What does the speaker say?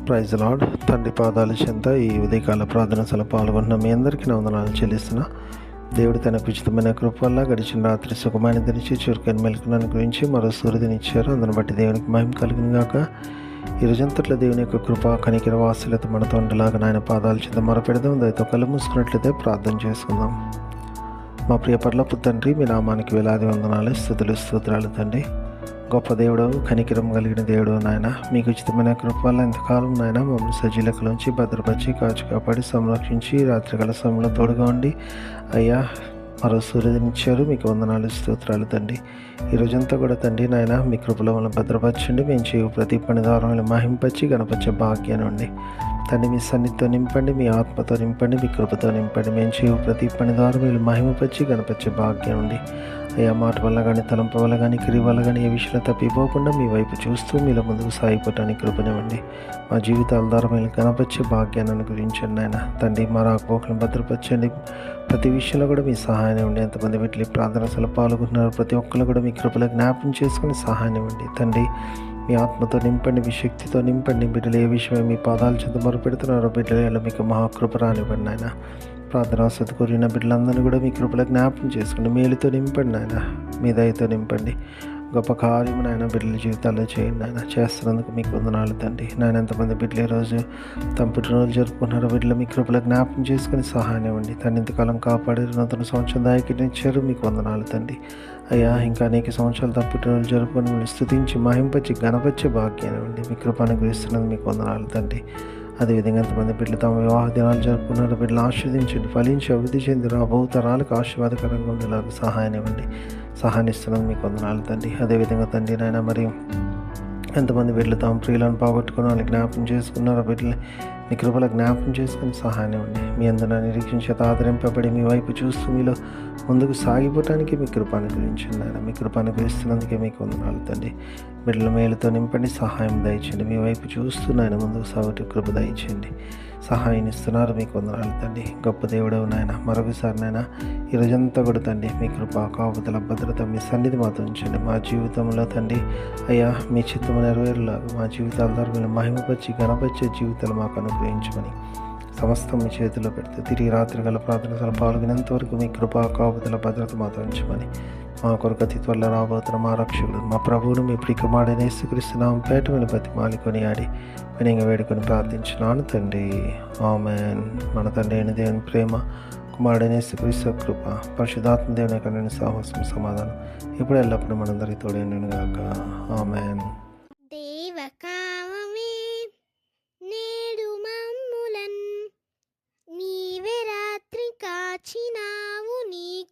Praise lord తండ్రి పాదాల చెంత ఈ ఉదయకాల ప్రార్థన సల పాల్గొంటున్న మీ అందరికీ వందనాలు చెల్లిస్తున్నా. దేవుడు తన ఉచితమైన కృప వల్ల గడిచిన రాత్రి సుఖమైన దినిచి చురుకైన మెలకులను గురించి మరో సూర్యునిచ్చారు అందును బట్టి దేవునికి మహిమ కలిగిన గాక. ఈ దేవుని యొక్క కృప కనికిర వాసులతో మనతో తొండలాగా నాయన పాదాలు చెంత మొరపెడదాం. దయతో కళ్ళు మూసుకున్నట్లయితే ప్రార్థన చేసుకుందాం. మా ప్రియ పర్లపు తండ్రి మీ నామానికి వేలాది వందనాలు స్థుతులు స్తోత్రాలు తండ్రి. గొప్ప దేవుడు కనికిరం కలిగిన దేవుడు నాయన. మీకు ఉచితమైన కృప ఎంతకాలం నాయన మమ్మల్ని సజీలకలోంచి భద్రపరిచి కాచు కాపాడి సంరక్షించి రాత్రికాల సమయంలో తోడుగా ఉండి అయ్యా మరో సూర్యునిచ్చారు మీకు వందనాలు స్తోత్రాలు తండ్రి. ఈ రోజంతా కూడా తండ్రి నాయన మీ కృపలో మమ్మల్ని భద్రపరచండి. మేము చేయు ప్రతి పని ద్వారా మహింపచ్చి గణపచ్చే భాగ్యాన్ని ఉండి తండ్రి మీ సన్నిధితో నింపండి మీ ఆత్మతో నింపండి మీ కృపతో నింపండి. మేము చేయు ప్రతి పని ద్వారా మీరు మహిమపచ్చి గణపచ్చే భాగ్యం ఉండి ఏ మాట వల్ల కానీ తలంపు వల్ల కానీ క్రియ వల్ల కానీ ఏ విషయంలో తప్పిపోకుండా మీ వైపు చూస్తూ మీలో ముందుకు సాగిపోవటానికి కృపనివ్వండి. మా జీవితాల ద్వారా మీరు కనపరిచే భాగ్యాన్ని అనుగ్రహించండి ఆయన తండ్రి మా రాకపోకలను భద్రపరచండి. ప్రతి విషయంలో కూడా మీ సహాయం ఇవ్వండి. ఎంతమంది వీటికి ప్రార్థనసలు పాల్గొంటున్నారు ప్రతి ఒక్కరు కూడా మీ కృపలో జ్ఞాపం చేసుకుని సహాయం ఇవ్వండి. తండ్రి మీ ఆత్మతో నింపండి మీ శక్తితో నింపండి. బిడ్డలు ఏ విషయమే మీ పాదాలు చెంత మొరుపెడుతున్నారో బిడ్డలు మీకు మహాకృప రానివ్వండి ఆయన ప్రార్థన వసతి కోరిన బిడ్డలందరినీ కూడా మీ కృపలో జ్ఞాపం చేసుకోండి మేలుతో నింపండి ఆయన మీ దయతో నింపండి. గొప్ప కార్యము నాయన బిడ్డల జీవితాల్లో చేయండి ఆయన చేస్తున్నందుకు మీకు వందనాలు తండ్రి. నాయన ఎంతమంది బిడ్డలు ఈరోజు తమ పుట్టినరోజు జరుపుకున్నారు బిడ్డలు మీ కృపలో జ్ఞాపం చేసుకుని సహాయం ఇవ్వండి. తను ఇంతకాలం కాపాడారు నూతన సంవత్సరం దాయకినిచ్చారు మీకు వందనాలు తండ్రి. అయ్యా ఇంకా అనేక సంవత్సరాలు తమ పుట్టినరోజు జరుపుకొని మిమ్మల్ని స్థుతించి మహింపచ్చి గణపచ్చే భాగ్యాన్ని ఇవ్వండి. మీ కృపను అనుగ్రహిస్తున్నందుకు మీకు వందనాలు తండ్రి. అదేవిధంగా ఎంతమంది బిడ్డలు తమ వివాహ దినాలు జరుపుకున్నారు బిడ్డలు ఆస్వాదించండి ఫలించి అభివృద్ధి చెంది రాబో తరాలకు ఆశీర్వాదకరంగా ఉండేలాగా సహాయం ఇవ్వండి. సహాయం ఇస్తున్నాను మీకు వందనాలు తండ్రి. అదేవిధంగా తండ్రి నాయన మరి ఎంతమంది బిడ్డలు తమ ప్రియులను పోగొట్టుకుని వాళ్ళు జ్ఞాపం చేసుకున్నారో బిడ్డలు మీ కృపల జ్ఞాపం చేసుకుని సహాయం ఇవ్వండి. మీ అందరూ నిరీక్షించేత ఆదరింపబడి మీ వైపు చూస్తూ మీలో ముందుకు సాగిపోవటానికి మీ కృప అనుగ్రహించండి ఆయన మీ కృప అనుగ్రహిస్తున్నందుకే మీకు వందనాలు తండ్రి. బిడ్డల మేలుతో నింపండి సహాయం దయచండి మీ వైపు చూస్తూ నాయన ముందుకు సాగుటి కృప దయచండి సహాయం ఇస్తున్నారు మీకు వందనాలు తండ్రి. గొప్ప దేవుడవు నాయన మరొకసారి నాయన ఈరోజంతా కూడా తండ్రి మీ కృప కాపుదల భద్రత మీ సన్నిధి మాతో ఉంచండి. మా జీవితంలో తండ్రి అయ్యా మీ చిత్తము నెరవేరులాగా మా జీవితాల ద్వారా మీరు మహిమపరిచి గణపరిచే జీవితాలు మాకు అనుగ్రహించమని సమస్తం మీ చేతిలో పెడితే తిరిగి రాత్రి గల ప్రార్థన పాల్గొనేంత వరకు మీ కృపా కాపుదల భద్రత మాతో ఉంచమని మా కొరకు అతి త్వరలో రాబోతున్న మా రక్షకుడు మా ప్రభువును మీ ప్రికమాడని యేసుక్రీస్తున్నాం పేట మీద బతి మాలికొని ఆడి వినంగా వేడుకొని ప్రార్థించినాను తండ్రి. ఆమెన్. మన తండ్రి అయిన దేవుని ప్రేమ కుమారుడైన యేసుక్రీస్తు కృప పరిశుధాత్మ దేవుని కన్నా సాహసం సమాధానం ఇప్పుడు ఎల్లప్పుడూ మనందరికీ తోడైండును ఆమెన్.